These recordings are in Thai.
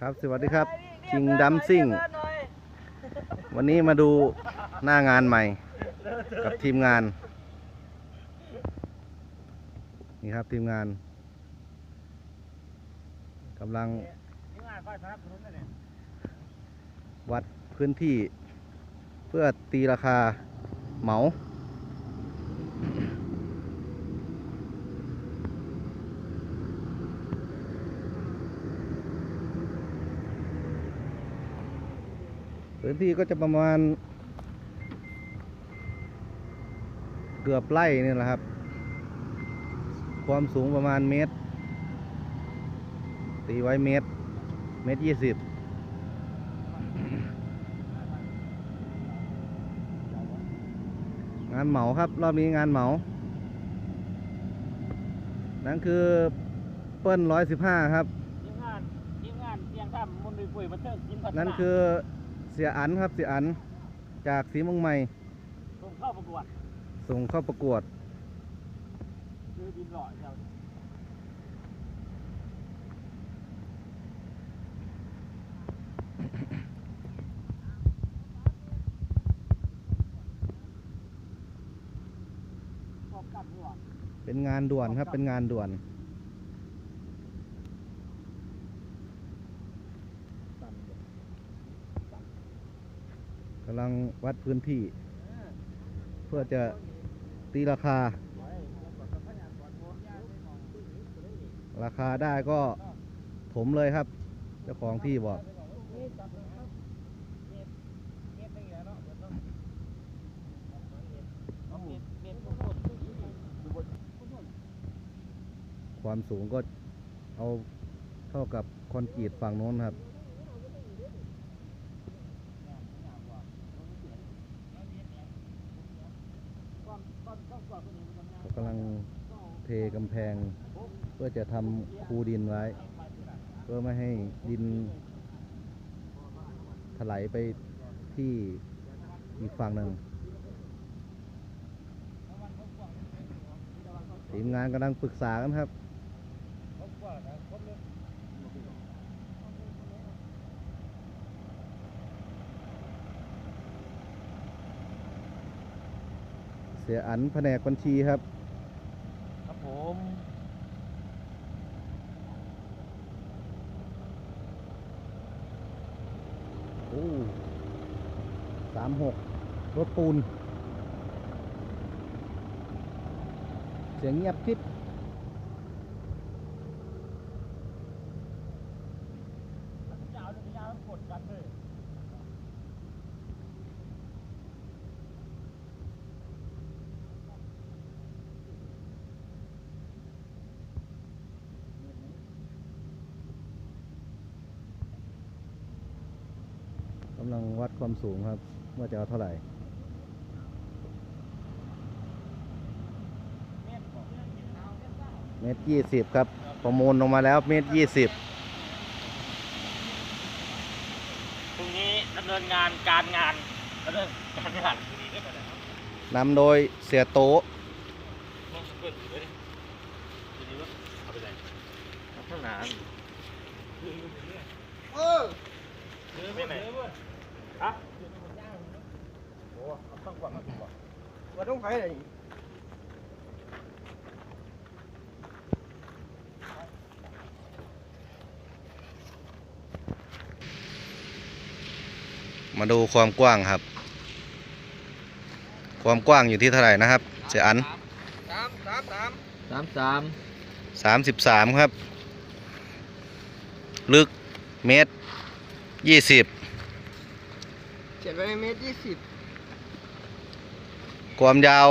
ครับ สวัสดีครับ คิงดัมซิ่ง วันนี้มาดูหน้างานใหม่ กับทีมงาน นี่ครับทีมงานกำลังวัดพื้นที่ เพื่อตีราคาเหมา พื้นที่ก็จะประมาณ เกือบไร่นี่แหละครับ ความสูงประมาณเมตร ตีไว้เมตร เมตรยี่สิบงานเหมาครับ รอบนี้งานเหมา นั่นคือเปิ้ลร้อยสิบห้าครับ ทีมงานทีมงานเสียงข้ามมนต์ปุ๋ยมันเติมกินพัฒนานั่นคือ เสียอันครับเสียอันจากสีเมังใหม่ส่งเข้าประกวดส่งเข้าประกวดคือดินหล่อเดียวชอบกัดหัวเป็นงานด่วนครับเป็นงานด่วนำลังวัดพื้นที่ เพื่อจะตีราคา ราคาได้ก็ถมเลยครับ เจ้าของที่บอกความสูงก็เอาเท่ากับคอนกรีตฝั่งโน้นครับำลังเทกำแพง เพื่อจะทำคูดินไว้ เพื่อไม่ให้ดิน ถลายไปที่อีกฝั่งหนึ่งทีมงานกำลังปรึกษากันครับเสียอันแผนกบัญชีครับครับผม โอ้สามหกรถปูน เสียงเงียบคลิปยาวจะยาวกดกันเลยกำลังวัดความสูงครับ ว่าจะเอาเท่าไหร่เมตรยี่สิบครับ ประมูลลงมาแล้วเมตรยี่สิบพรุ่งนี้ดำเนินงานการงานดำเนินการงานนำโดยเสียโตะเอาไปเลยข้างหน้าเออไม่ไหนฮะ โอ้ต้องกว่ามาถูกกว่าว่าต้องไปไหนมาดูความกว้างครับ ความกว้างอยู่ที่เท่าไหร่นะครับเสียอันสามสามสามสามสามสามสิบสามครับ ลึกเมตรยี่สิบเขียนไว้เมตรยี่สิบ ความยาว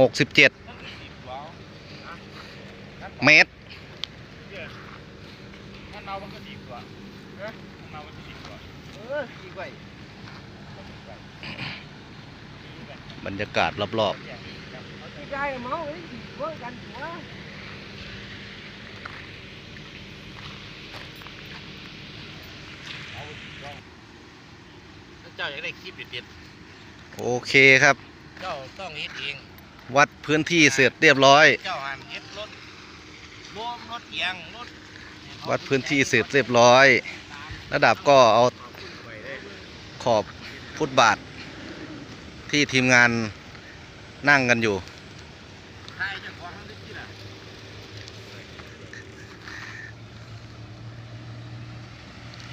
หกสิบเจ็ดเมตรถ้าเนามันก็ดีกว่าเออเนามันก็ดีกว่าเอออีกไว้บรรยากาศรอบอีกได้เมาเลยอีกเว้ยกันหัวเจ้าอยากได้คลิปเด็ดๆโอเคครับๆ เจ้าต้องเฮ็ดเอง วัดพื้นที่เสร็จเรียบร้อย เจ้าหันเฮ็ดรถรวมรถเอียงรถวัดพื้นที่เสร็จเรียบร้อย ระดับก็เอาขอบฟุตบาท ที่ทีมงานนั่งกันอยู่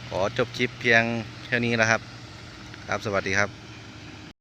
ขอจบคลิปเพียงเท่านี้นะครับ ครับสวัสดีครับ